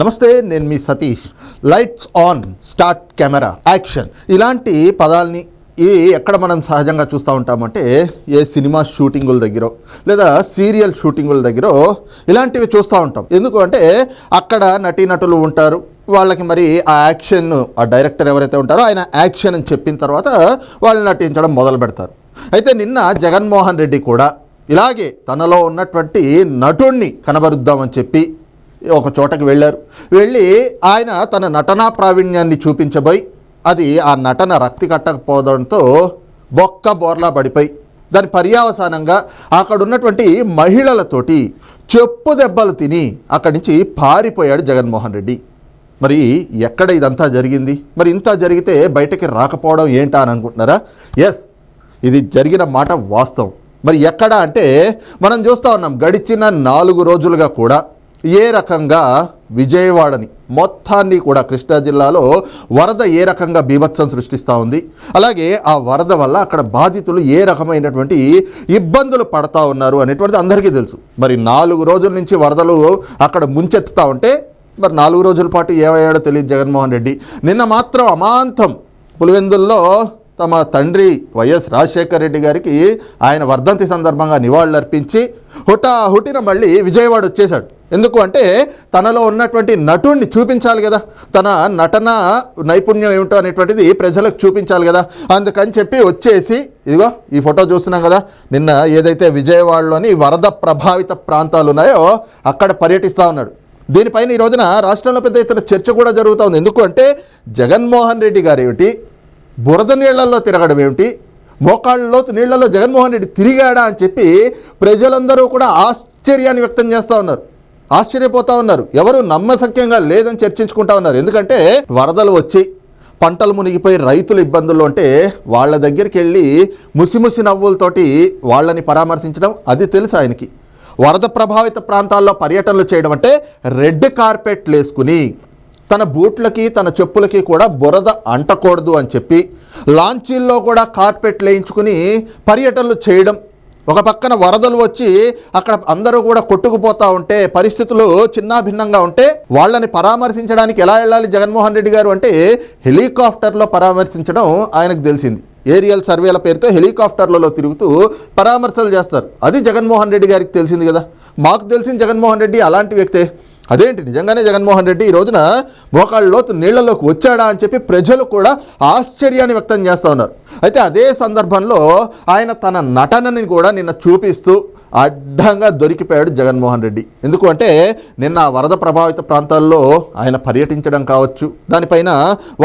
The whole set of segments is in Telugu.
నమస్తే నేను మీ Satish. Lights on start camera action. ఇలాంటి పదాలని ఏ ఎక్కడ మనం సహజంగా చూస్తూ ఉంటామంటే ఏ సినిమా షూటింగుల దగ్గర లేదా సీరియల్ షూటింగుల దగ్గర ఇలాంటివి చూస్తూ ఉంటాం. ఎందుకు అంటే అక్కడ నటీనటులు ఉంటారు. వాళ్ళకి మరి ఆ యాక్షన్ ఆ డైరెక్టర్ ఎవరైతే ఉంటారో ఆయన యాక్షన్ అని చెప్పిన తర్వాత వాళ్ళు నటించడం మొదలు పెడతారు. అయితే నిన్న జగన్మోహన్ రెడ్డి కూడా ఇలాగే తనలో ఉన్నటువంటి నటుణ్ణి కనబరుద్దామని చెప్పి ఒక చోటకి వెళ్ళారు. వెళ్ళి ఆయన తన నటనా ప్రావీణ్యాన్ని చూపించబోయి అది ఆ నటన రక్తి కట్టకపోవడంతో బొక్క బోర్లా పడిపోయి దాని పర్యావసానంగా అక్కడ ఉన్నటువంటి మహిళలతోటి చెప్పు దెబ్బలు తిని అక్కడి నుంచి పారిపోయాడు జగన్మోహన్ రెడ్డి. మరి ఎక్కడ ఇదంతా జరిగింది? మరి ఇంత జరిగితే బయటకి రాకపోవడం ఏంటా అని అనుకుంటున్నారా? ఎస్ ఇది జరిగిన మాట వాస్తవం. మరి ఎక్కడ అంటే మనం చూస్తూ ఉన్నాం గడిచిన నాలుగు రోజులుగా కూడా ఏ రకంగా విజయవాడని మొత్తాన్ని కూడా కృష్ణా జిల్లాలో వరద ఏ రకంగా బీభత్సం సృష్టిస్తూ ఉంది? అలాగే ఆ వరద వల్ల అక్కడ బాధితులు ఏ రకమైనటువంటి ఇబ్బందులు పడతా ఉన్నారు అనేటువంటిది అందరికీ తెలుసు. మరి నాలుగు రోజుల నుంచి వరదలు అక్కడ ముంచెత్తుతూ ఉంటే మరి నాలుగు రోజుల పాటు ఏమయ్యాడో తెలియదు జగన్మోహన్ రెడ్డి. నిన్న మాత్రం అమాంతం పులివెందుల్లో తమ తండ్రి వైఎస్ రాజశేఖర రెడ్డి గారికి ఆయన వర్ధంతి సందర్భంగా నివాళులర్పించి హుటా హుటిన మళ్ళీ విజయవాడ వచ్చేశాడు. ఎందుకు అంటే తనలో ఉన్నటువంటి నటుడిని చూపించాలి కదా. తన నటన నైపుణ్యం ఏమిటో అనేటువంటిది ప్రజలకు చూపించాలి కదా. అందుకని చెప్పి వచ్చేసి ఇదిగో ఈ ఫోటో చూస్తున్నాం కదా. నిన్న ఏదైతే విజయవాడలోని వరద ప్రభావిత ప్రాంతాలు ఉన్నాయో అక్కడ పర్యటిస్తూ ఉన్నాడు. దీనిపైన ఈ రోజున రాష్ట్రంలో పెద్ద ఎత్తున చర్చ కూడా జరుగుతూ ఉంది. ఎందుకు అంటే జగన్మోహన్ రెడ్డి గారు ఏమిటి? బురద నీళ్ళలో తిరగడం ఏమిటి? మోకాళ్ళలో నీళ్ళలో జగన్మోహన్ రెడ్డి తిరిగాడా అని చెప్పి ప్రజలందరూ కూడా ఆశ్చర్యాన్ని వ్యక్తం చేస్తూ ఉన్నారు. ఆశ్చర్యపోతా ఉన్నారు. ఎవరు నమ్మసక్యంగా లేదని చర్చించుకుంటా ఉన్నారు. ఎందుకంటే వరదలు వచ్చి పంటలు మునిగిపోయి రైతులు ఇబ్బందుల్లో ఉంటే వాళ్ళ దగ్గరికి వెళ్ళి ముసిముసి నవ్వులతోటి వాళ్ళని పరామర్శించడం అది తెలుసు ఆయనకి. వరద ప్రభావిత ప్రాంతాల్లో పర్యటనలు చేయడం అంటే రెడ్ కార్పెట్లు వేసుకుని తన బూట్లకి తన చెప్పులకి కూడా బురద అంటకూడదు అని చెప్పి లాంచీల్లో కూడా కార్పెట్ వేయించుకుని పర్యటనలు చేయడం ఒక పక్కన వరదలు వచ్చి అక్కడ అందరూ కూడా కొట్టుకుపోతా ఉంటే పరిస్థితులు చిన్నాభిన్నంగా ఉంటే వాళ్ళని పరామర్శించడానికి ఎలా వెళ్ళాలి జగన్మోహన్ రెడ్డి గారు అంటే హెలికాప్టర్లో పరామర్శించడం ఆయనకు తెలిసింది. ఏరియల్ సర్వేల పేరుతో హెలికాప్టర్లలో తిరుగుతూ పరామర్శలు చేస్తారు. అది జగన్మోహన్ రెడ్డి గారికి తెలిసింది కదా. మాకు తెలిసిన జగన్మోహన్ రెడ్డి అలాంటి వ్యక్తే. అదేంటి? నిజంగానే జగన్మోహన్ రెడ్డి ఈ రోజున మోకాళ్ళ లోతు నీళ్ళలోకి వచ్చాడా అని చెప్పి ప్రజలు కూడా ఆశ్చర్యాన్ని వ్యక్తం చేస్తూ ఉన్నారు. అయితే అదే సందర్భంలో ఆయన తన నటనని కూడా నిన్న చూపిస్తూ అడ్డంగా దొరికిపోయాడు జగన్మోహన్ రెడ్డి. ఎందుకు అంటే నిన్న వరద ప్రభావిత ప్రాంతాల్లో ఆయన పర్యటించడం కావచ్చు. దానిపైన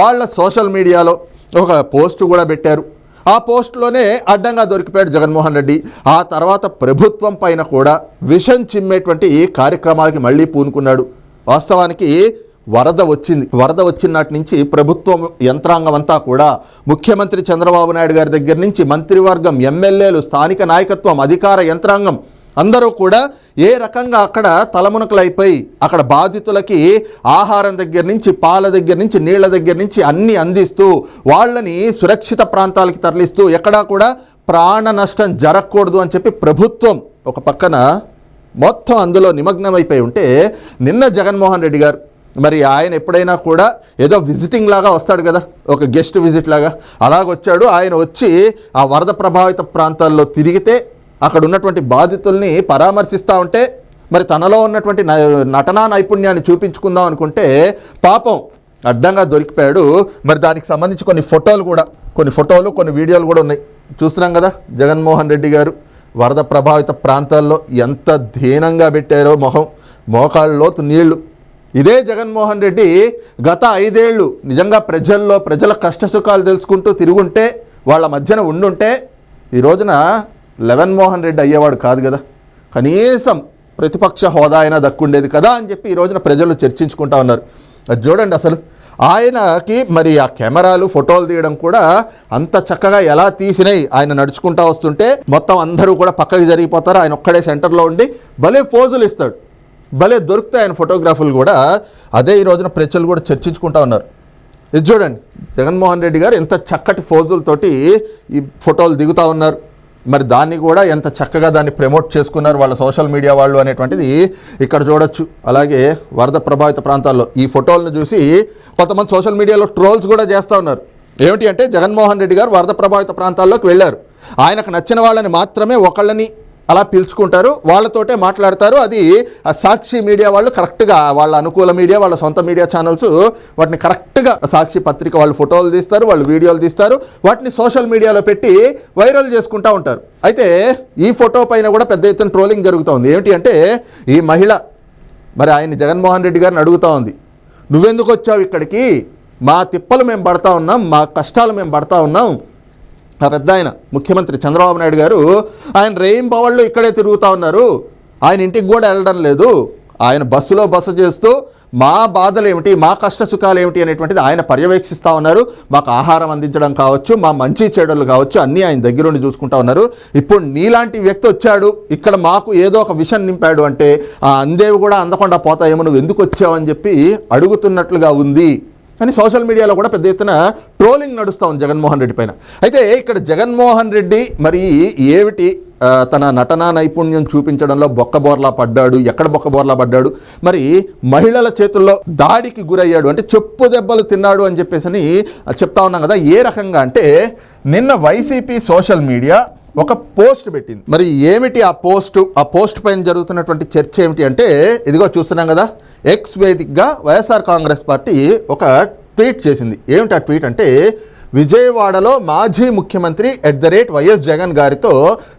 వాళ్ళ సోషల్ మీడియాలో ఒక పోస్ట్ కూడా పెట్టారు. ఆ పోస్ట్లోనే అడ్డంగా దొరికిపోయాడు జగన్మోహన్ రెడ్డి. ఆ తర్వాత ప్రభుత్వం పైన కూడా విషం చిమ్మేటువంటి కార్యక్రమాలకి మళ్ళీ పూనుకున్నాడు. వాస్తవానికి వరద వచ్చింది. వరద వచ్చిన నాటి నుంచి ప్రభుత్వం యంత్రాంగం అంతా కూడా ముఖ్యమంత్రి చంద్రబాబు నాయుడు గారి దగ్గర నుంచి మంత్రివర్గం ఎమ్మెల్యేలు స్థానిక నాయకత్వం అధికార యంత్రాంగం అందరూ కూడా ఏ రకంగా అక్కడ తలమునకలైపోయి అక్కడ బాధితులకి ఆహారం దగ్గర నుంచి పాల దగ్గర నుంచి నీళ్ళ దగ్గర నుంచి అన్నీ అందిస్తూ వాళ్ళని సురక్షిత ప్రాంతాలకి తరలిస్తూ ఎక్కడా కూడా ప్రాణ నష్టం జరగకూడదు అని చెప్పి ప్రభుత్వం ఒక పక్కన మొత్తం అందులో నిమగ్నమైపోయి ఉంటే నిన్న జగన్మోహన్ రెడ్డి గారు మరి ఆయన ఎప్పుడైనా కూడా ఏదో విజిటింగ్ లాగా వస్తాడు కదా ఒక గెస్ట్ విజిట్ లాగా. అలాగొచ్చాడు ఆయన వచ్చి ఆ వరద ప్రభావిత ప్రాంతాల్లో తిరిగితే అక్కడ ఉన్నటువంటి బాధితుల్ని పరామర్శిస్తూ ఉంటే మరి తనలో ఉన్నటువంటి నటనా నైపుణ్యాన్ని చూపించుకుందాం అనుకుంటే పాపం అడ్డంగా దొరికిపోయాడు. మరి దానికి సంబంధించి కొన్ని ఫోటోలు కూడా కొన్ని ఫోటోలు కొన్ని వీడియోలు కూడా ఉన్నాయి. చూస్తున్నాం కదా జగన్మోహన్ రెడ్డి గారు వరద ప్రభావిత ప్రాంతాల్లో ఎంత దీనంగా పెట్టారో మొహం మోకాళ్ళలోతు నీళ్ళు. ఇదే జగన్మోహన్ రెడ్డి గత ఐదేళ్ళు నిజంగా ప్రజల్లో ప్రజల కష్టసుఖాలు తెలుసుకుంటూ తిరుగుంటే వాళ్ళ మధ్యన ఉండుంటే ఈ రోజున లెవెన్ మోహన్ రెడ్డి అయ్యేవాడు కాదు కదా. కనీసం ప్రతిపక్ష హోదా అయినా దక్కుండేది కదా అని చెప్పి ఈ రోజున ప్రజలు చర్చించుకుంటా ఉన్నారు. అది చూడండి అసలు. ఆయనకి మరి ఆ కెమెరాలు ఫోటోలు తీయడం కూడా అంత చక్కగా ఎలా తీసినాయి ఆయన నడుచుకుంటా వస్తుంటే మొత్తం అందరూ కూడా పక్కకి జరిగిపోతారు. ఆయన ఒక్కడే సెంటర్లో ఉండి భలే ఫోజులు ఇస్తాడు. భలే దొరుకుతాయి ఆయన ఫోటోగ్రాఫర్లు కూడా. అదే ఈ రోజున ప్రజలు కూడా చర్చించుకుంటా ఉన్నారు. ఇది చూడండి. జగన్మోహన్ రెడ్డి గారు ఎంత చక్కటి ఫోజులతోటి ఈ ఫోటోలు దిగుతూ ఉన్నారు. మరి దాన్ని కూడా ఎంత చక్కగా దాన్ని ప్రమోట్ చేసుకున్నారు వాళ్ళ సోషల్ మీడియా వాళ్ళు అనేటువంటిది ఇక్కడ చూడొచ్చు. అలాగే వరద ప్రభావిత ప్రాంతాల్లో ఈ ఫోటోలను చూసి కొంతమంది సోషల్ మీడియాలో ట్రోల్స్ కూడా చేస్తూ ఉన్నారు. ఏమిటి అంటే జగన్మోహన్ రెడ్డి గారు వరద ప్రభావిత ప్రాంతాల్లోకి వెళ్ళారు. ఆయనకు నచ్చిన వాళ్ళని మాత్రమే ఒకళ్ళని అలా పిలుచుకుంటారు వాళ్ళతోటే మాట్లాడతారు. అది ఆ సాక్షి మీడియా వాళ్ళు కరెక్ట్గా వాళ్ళ అనుకూల మీడియా వాళ్ళ సొంత మీడియా ఛానల్స్ వాటిని కరెక్ట్గా సాక్షి పత్రిక వాళ్ళు ఫోటోలు తీస్తారు వాళ్ళు వీడియోలు తీస్తారు. వాటిని సోషల్ మీడియాలో పెట్టి వైరల్ చేసుకుంటూ ఉంటారు. అయితే ఈ ఫోటో పైన కూడా పెద్ద ఎత్తున ట్రోలింగ్ జరుగుతోంది. ఏమిటి అంటే ఈ మహిళ మరి ఆయన జగన్మోహన్ రెడ్డి గారిని అడుగుతా ఉంది. నువ్వెందుకు వచ్చావు ఇక్కడికి? మా తిప్పలు మేము పడతా ఉన్నాం మా కష్టాలు మేము పడతా ఉన్నాం. ఆ పెద్ద ఆయన ముఖ్యమంత్రి చంద్రబాబు నాయుడు గారు ఆయన రెయింబవళ్ళు ఇక్కడే తిరుగుతూ ఉన్నారు. ఆయన ఇంటికి కూడా వెళ్ళడం లేదు. ఆయన బస్సులో బస చేస్తూ మా బాధలు ఏమిటి మా కష్ట సుఖాలు ఏమిటి అనేటువంటిది ఆయన పర్యవేక్షిస్తూ ఉన్నారు. మాకు ఆహారం అందించడం కావచ్చు మా మంచి చెడులు కావచ్చు అన్నీ ఆయన దగ్గరుండి చూసుకుంటా ఉన్నారు. ఇప్పుడు నీలాంటి వ్యక్తి వచ్చాడు ఇక్కడ మాకు ఏదో ఒక విషయం నింపాడు అంటే ఆ అందేవి కూడా అందకుండా పోతాయేమో నువ్వు ఎందుకు వచ్చావు అని చెప్పి అడుగుతున్నట్లుగా ఉంది. అని సోషల్ మీడియాలో కూడా పెద్ద ఎత్తున ట్రోలింగ్ నడుస్తూ ఉంది జగన్మోహన్ రెడ్డి పైన. అయితే ఇక్కడ జగన్మోహన్ రెడ్డి మరి ఏమిటి తన నటనా నైపుణ్యం చూపించడంలో బొక్కబోర్లా పడ్డాడు ఎక్కడ బొక్కబోర్లా పడ్డాడు మరి మహిళల చేతుల్లో దాడికి గురయ్యాడు అంటే చెప్పు దెబ్బలు తిన్నాడు అని చెప్పేసి అని చెప్తా ఉన్నాం కదా. ఏ రకంగా అంటే నిన్న వైసీపీ సోషల్ మీడియా ఒక పోస్ట్ పెట్టింది. మరి ఏమిటి ఆ పోస్ట్? ఆ పోస్ట్ పైన జరుగుతున్నటువంటి చర్చ ఏమిటి అంటే ఇదిగో చూస్తున్నాం కదా ఎక్స్ వేదికగా వైఎస్ఆర్ కాంగ్రెస్ పార్టీ ఒక ట్వీట్ చేసింది. ఏమిటి ఆ ట్వీట్ అంటే విజయవాడలో మాజీ ముఖ్యమంత్రి at the rate YS Jagan గారితో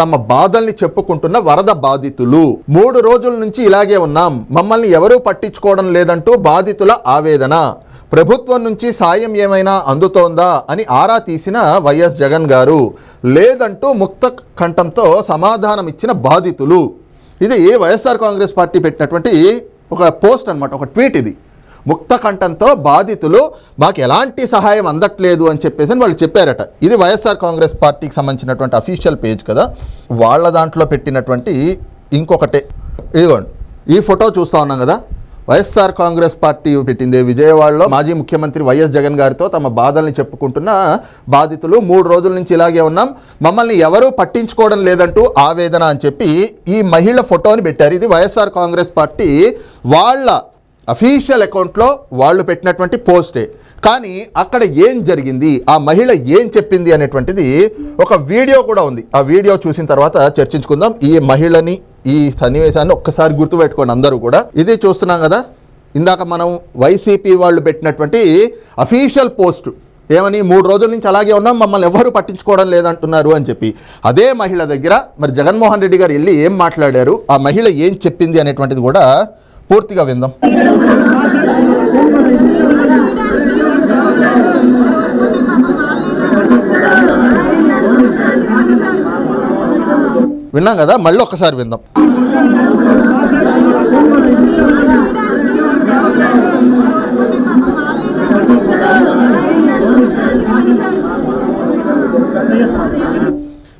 తమ బాధల్ని చెప్పుకుంటున్న వరద బాధితులు. మూడు రోజుల నుంచి ఇలాగే ఉన్నాం. మమ్మల్ని ఎవరూ పట్టించుకోవడం లేదంటూ బాధితుల ఆవేదన. ప్రభుత్వం నుంచి సాయం ఏమైనా అందుతోందా అని ఆరా తీసిన వైఎస్ జగన్ గారు లేదంటూ ముక్త కంఠంతో సమాధానం ఇచ్చిన బాధితులు. ఇది వైఎస్ఆర్ కాంగ్రెస్ పార్టీ పెట్టినటువంటి ఒక పోస్ట్ అన్నమాట ఒక ట్వీట్ ఇది. ముక్త కంఠంతో బాధితులు మాకు ఎలాంటి సహాయం అందట్లేదు అని చెప్పేసి అని వాళ్ళు చెప్పారట. ఇది వైఎస్ఆర్ కాంగ్రెస్ పార్టీకి సంబంధించినటువంటి అఫీషియల్ పేజ్ కదా. వాళ్ళ దాంట్లో పెట్టినటువంటి ఇంకొకటే. ఇదిగోండి ఈ ఫోటో చూస్తా ఉన్నాం కదా. వైఎస్ఆర్ కాంగ్రెస్ పార్టీ పెట్టింది విజయవాడలో మాజీ ముఖ్యమంత్రి వైఎస్ జగన్ గారితో తమ బాధల్ని చెప్పుకుంటున్న బాధితులు మూడు రోజుల నుంచి ఇలాగే ఉన్నాం. మమ్మల్ని ఎవరూ పట్టించుకోవడం లేదంటూ ఆవేదన అని చెప్పి ఈ మహిళ ఫోటోని పెట్టారు. ఇది వైఎస్ఆర్ కాంగ్రెస్ పార్టీ వాళ్ళ అఫీషియల్ అకౌంట్లో వాళ్ళు పెట్టినటువంటి పోస్టే. కానీ అక్కడ ఏం జరిగింది? ఆ మహిళ ఏం చెప్పింది అనేటువంటిది ఒక వీడియో కూడా ఉంది. ఆ వీడియో చూసిన తర్వాత చర్చించుకుందాం. ఈ మహిళని ఈ సన్నివేశాన్ని ఒక్కసారి గుర్తుపెట్టుకోండి అందరూ కూడా. ఇది చూస్తున్నాం కదా ఇందాక మనం వైసీపీ వాళ్ళు పెట్టినటువంటి అఫీషియల్ పోస్ట్ ఏమని మూడు రోజుల నుంచి అలాగే ఉన్నాం మమ్మల్ని ఎవరు పట్టించుకోవడం లేదంటున్నారు అని చెప్పి. అదే మహిళ దగ్గర మరి జగన్మోహన్ రెడ్డి గారు వెళ్ళి ఏం మాట్లాడారు ఆ మహిళ ఏం చెప్పింది అనేటువంటిది కూడా పూర్తిగా విందాం. విన్నాం కదా? మళ్ళీ ఒక్కసారి విందాం.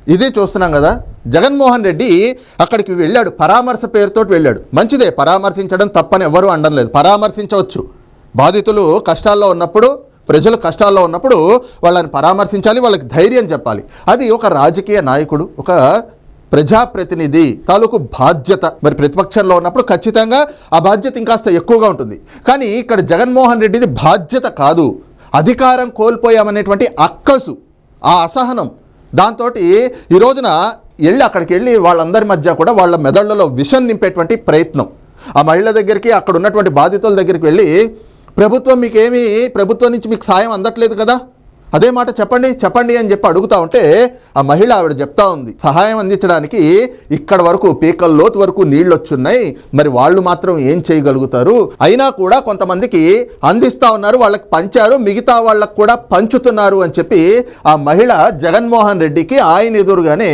ఇదే చూస్తున్నాం కదా? జగన్మోహన్ రెడ్డి అక్కడికి వెళ్ళాడు. పరామర్శ పేరుతో వెళ్ళాడు. మంచిదే పరామర్శించడం తప్పని ఎవరు అనడం లేదు. పరామర్శించవచ్చు. బాధితులు కష్టాల్లో ఉన్నప్పుడు ప్రజలు కష్టాల్లో ఉన్నప్పుడు వాళ్ళని పరామర్శించాలి వాళ్ళకి ధైర్యం చెప్పాలి. అది ఒక రాజకీయ నాయకుడు ఒక ప్రజాప్రతినిధి తాలూకు బాధ్యత. మరి ప్రతిపక్షంలో ఉన్నప్పుడు ఖచ్చితంగా ఆ బాధ్యత ఇంకాస్త ఎక్కువగా ఉంటుంది. కానీ ఇక్కడ జగన్మోహన్ రెడ్డిది బాధ్యత కాదు. అధికారం కోల్పోయామనేటువంటి అక్కసు ఆ అసహనం. దాంతో ఈ రోజున వెళ్ళి అక్కడికి వెళ్ళి వాళ్ళందరి మధ్య కూడా వాళ్ళ మెదళ్ళలో విషం నింపేటువంటి ప్రయత్నం. ఆ మహిళ దగ్గరికి అక్కడ ఉన్నటువంటి బాధితుల దగ్గరికి వెళ్ళి ప్రభుత్వం మీకేమీ ప్రభుత్వం నుంచి మీకు సాయం అందట్లేదు కదా? అదే మాట చెప్పండి చెప్పండి అని చెప్పి అడుగుతా ఉంటే ఆ మహిళ ఆవిడ చెప్తా ఉంది. సహాయం అందించడానికి ఇక్కడ వరకు పీకల లోతు వరకు నీళ్ళు వచ్చున్నాయి మరి వాళ్ళు మాత్రం ఏం చేయగలుగుతారు? అయినా కూడా కొంతమందికి అందిస్తా ఉన్నారు వాళ్ళకి పంచారు మిగతా వాళ్ళకు కూడా పంచుతున్నారు అని చెప్పి ఆ మహిళ జగన్మోహన్ రెడ్డికి ఆయన ఎదురుగానే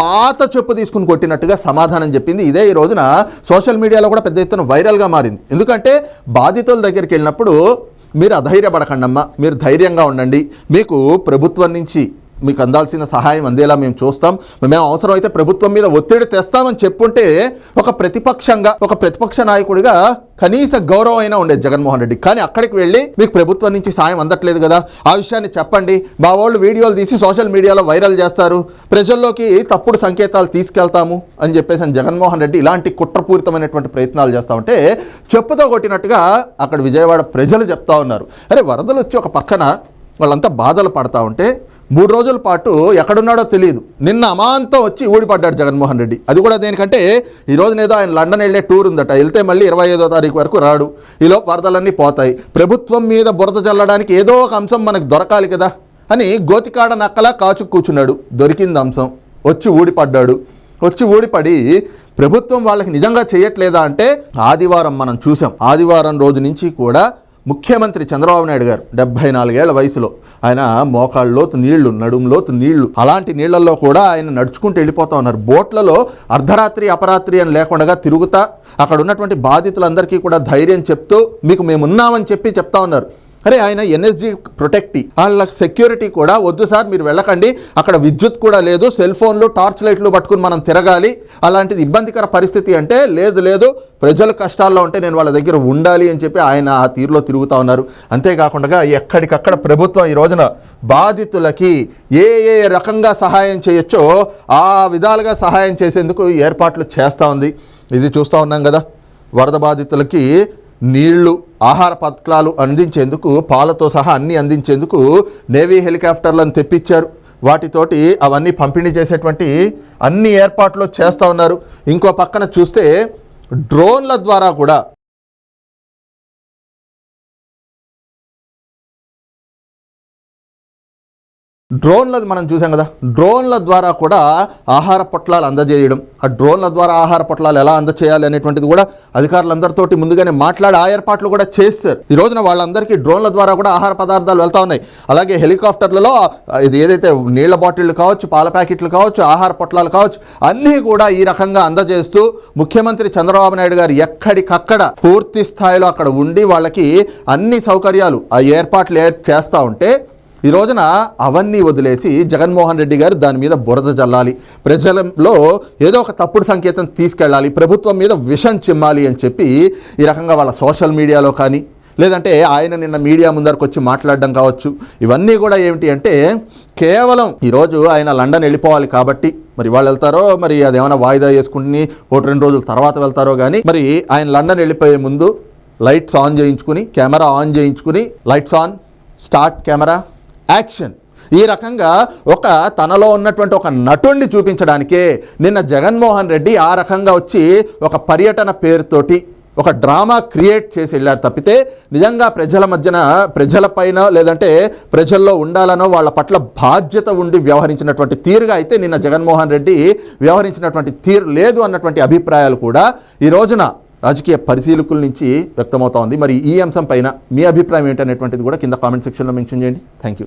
పాత చెప్పు తీసుకుని కొట్టినట్టుగా సమాధానం చెప్పింది. ఇదే ఈ రోజున సోషల్ మీడియాలో కూడా పెద్ద ఎత్తున వైరల్గా మారింది. ఎందుకంటే బాధితుల దగ్గరికి వెళ్ళినప్పుడు మీరు అధైర్యపడకండమ్మా. మీరు ధైర్యంగా ఉండండి. మీకు ప్రభుత్వం నుంచి మీకు అందాల్సిన సహాయం అందేలా మేము చూస్తాం. మేము అవసరమైతే ప్రభుత్వం మీద ఒత్తిడి తెస్తామని చెప్పుంటే ఒక ప్రతిపక్షంగా ఒక ప్రతిపక్ష నాయకుడిగా కనీస గౌరవం అయినా ఉండేది జగన్మోహన్ రెడ్డి. కానీ అక్కడికి వెళ్ళి మీకు ప్రభుత్వం నుంచి సాయం అందట్లేదు కదా. ఆ విషయాన్ని చెప్పండి. మా వాళ్ళు వీడియోలు తీసి సోషల్ మీడియాలో వైరల్ చేస్తారు. ప్రజల్లోకి తప్పుడు సంకేతాలు తీసుకెళ్తాము అని చెప్పేసి జగన్మోహన్ రెడ్డి ఇలాంటి కుట్రపూరితమైనటువంటి ప్రయత్నాలు చేస్తా ఉంటే చెప్పుతో కొట్టినట్టుగా అక్కడ విజయవాడ ప్రజలు చెప్తా ఉన్నారు. అరే వరదలు వచ్చి ఒక పక్కన వాళ్ళంతా బాధలు పడతా ఉంటే మూడు రోజుల పాటు ఎక్కడున్నాడో తెలియదు. నిన్న అమాంతం వచ్చి ఊడిపడ్డాడు జగన్మోహన్ రెడ్డి. అది కూడా దేనికంటే ఈ రోజున ఏదో ఆయన లండన్ వెళ్ళే టూర్ ఉందట. వెళ్తే మళ్ళీ ఇరవై ఐదో తారీఖు వరకు రాడు. ఈలో వరదలన్నీ పోతాయి. ప్రభుత్వం మీద బురద చల్లడానికి ఏదో ఒక అంశం మనకు దొరకాలి కదా అని గోతికాడ నక్కలా కాచు కూర్చున్నాడు దొరికింది అంశం. వచ్చి ఊడిపడ్డాడు. వచ్చి ఊడిపడి ప్రభుత్వం వాళ్ళకి నిజంగా చేయట్లేదా అంటే ఆదివారం మనం చూసాం. ఆదివారం రోజు నుంచి కూడా ముఖ్యమంత్రి చంద్రబాబు నాయుడు గారు డెబ్బై నాలుగేళ్ళ వయసులో. ఆయన మోకాళ్ళలోతు నీళ్ళు నడుములోతు నీళ్ళు అలాంటి నీళ్ళలో కూడా ఆయన నడుచుకుంటూ వెళ్ళిపోతా ఉన్నారు. బోట్లలో అర్ధరాత్రి అపరాత్రి అని లేకుండా తిరుగుతా అక్కడ ఉన్నటువంటి బాధితులందరికీ కూడా ధైర్యం చెప్తూ మీకు మేమున్నామని చెప్పి చెప్తా ఉన్నారు. అరే ఆయన ఎన్ఎస్జీ ప్రొటెక్టి. వాళ్ళ సెక్యూరిటీ కూడా వద్దు సార్ మీరు వెళ్ళకండి. అక్కడ విద్యుత్ కూడా లేదు సెల్ ఫోన్లు టార్చ్ లైట్లు పట్టుకుని మనం తిరగాలి. అలాంటిది ఇబ్బందికర పరిస్థితి అంటే లేదు లేదు. ప్రజలు కష్టాల్లో ఉంటే నేను వాళ్ళ దగ్గర ఉండాలి అని చెప్పి ఆయన ఆ తీరులో తిరుగుతూ ఉన్నారు. అంతేకాకుండా ఎక్కడికక్కడ ప్రభుత్వం ఈ రోజున బాధితులకి ఏ ఏ రకంగా సహాయం చేయొచ్చో ఆ విధాలుగా సహాయం చేసేందుకు ఏర్పాట్లు చేస్తూ ఉంది. ఇది చూస్తూ ఉన్నాం కదా. వరద బాధితులకి నీళ్ళు ఆహార పథకాలు అందించేందుకు పాలతో సహా అన్నీ అందించేందుకు నేవీ హెలికాప్టర్లను తెప్పించారు. వాటితోటి అవన్నీ పంపిణీ చేసేటువంటి అన్ని ఏర్పాట్లు చేస్తూ ఉన్నారు. ఇంకో పక్కన చూస్తే డ్రోన్ల ద్వారా కూడా డ్రోన్లది మనం చూసాం కదా. డ్రోన్ల ద్వారా కూడా ఆహార పొట్లాలు అందజేయడం. ఆ డ్రోన్ల ద్వారా ఆహార పొట్లాలు ఎలా అందజేయాలి అనేటువంటిది కూడా అధికారులందరితోటి ముందుగానే మాట్లాడి ఆ ఏర్పాట్లు కూడా చేస్తారు ఈ రోజున వాళ్ళందరికీ డ్రోన్ల ద్వారా కూడా ఆహార పదార్థాలు వెళ్తా ఉన్నాయి. అలాగే హెలికాప్టర్లలో ఇది ఏదైతే నీళ్ళ బాటిళ్ళు కావచ్చు పాల ప్యాకెట్లు కావచ్చు ఆహార పొట్లాలు కావచ్చు అన్నీ కూడా ఈ రకంగా అందజేస్తూ ముఖ్యమంత్రి చంద్రబాబు నాయుడు గారు ఎక్కడికక్కడ పూర్తి స్థాయిలో అక్కడ ఉండి వాళ్ళకి అన్ని సౌకర్యాలు ఆ ఏర్పాట్లు చేస్తూ ఉంటే ఈ రోజున అవన్నీ వదిలేసి జగన్మోహన్ రెడ్డి గారు దాని మీద బురద జల్లాలి. ప్రజలలో ఏదో ఒక తప్పుడు సంకేతం తీసుకెళ్ళాలి. ప్రభుత్వం మీద విషం చిమ్మాలి అని చెప్పి ఈ రకంగా వాళ్ళ సోషల్ మీడియాలో కానీ లేదంటే ఆయన నిన్న మీడియా ముందరకు వచ్చి మాట్లాడడం కావచ్చు. ఇవన్నీ కూడా ఏమిటి అంటే కేవలం ఈరోజు ఆయన లండన్ వెళ్ళిపోవాలి కాబట్టి మరి వాళ్ళు వెళ్తారో మరి అదేమైనా వాయిదా వేసుకుని ఒకటి రెండు రోజుల తర్వాత వెళ్తారో కానీ మరి ఆయన లండన్ వెళ్ళిపోయే ముందు లైట్స్ ఆన్ చేయించుకుని కెమెరా ఆన్ చేయించుకుని lights on start camera. Action. ఈ రకంగా ఒక తనలో ఉన్నటువంటి ఒక నటుణ్ణి చూపించడానికే నిన్న జగన్మోహన్ రెడ్డి ఆ రకంగా వచ్చి ఒక పర్యటన పేరుతోటి ఒక డ్రామా క్రియేట్ చేసి వెళ్ళారు తప్పితే నిజంగా ప్రజల మధ్యన ప్రజలపైన లేదంటే ప్రజల్లో ఉండాలనో వాళ్ళ పట్ల బాధ్యత ఉండి వ్యవహరించినటువంటి తీరుగా అయితే నిన్న జగన్మోహన్ రెడ్డి వ్యవహరించినటువంటి తీరు లేదు అన్నటువంటి అభిప్రాయాలు కూడా ఈ రోజున రాజకీయ పరిశీలకుల నుంచి వ్యక్తమవుతా ఉంది. మరి ఈ అంశం పైన మీ అభిప్రాయం ఏంటనేటువంటిది కూడా కింద కామెంట్ సెక్షన్లో మెన్షన్ చేయండి. Thank you.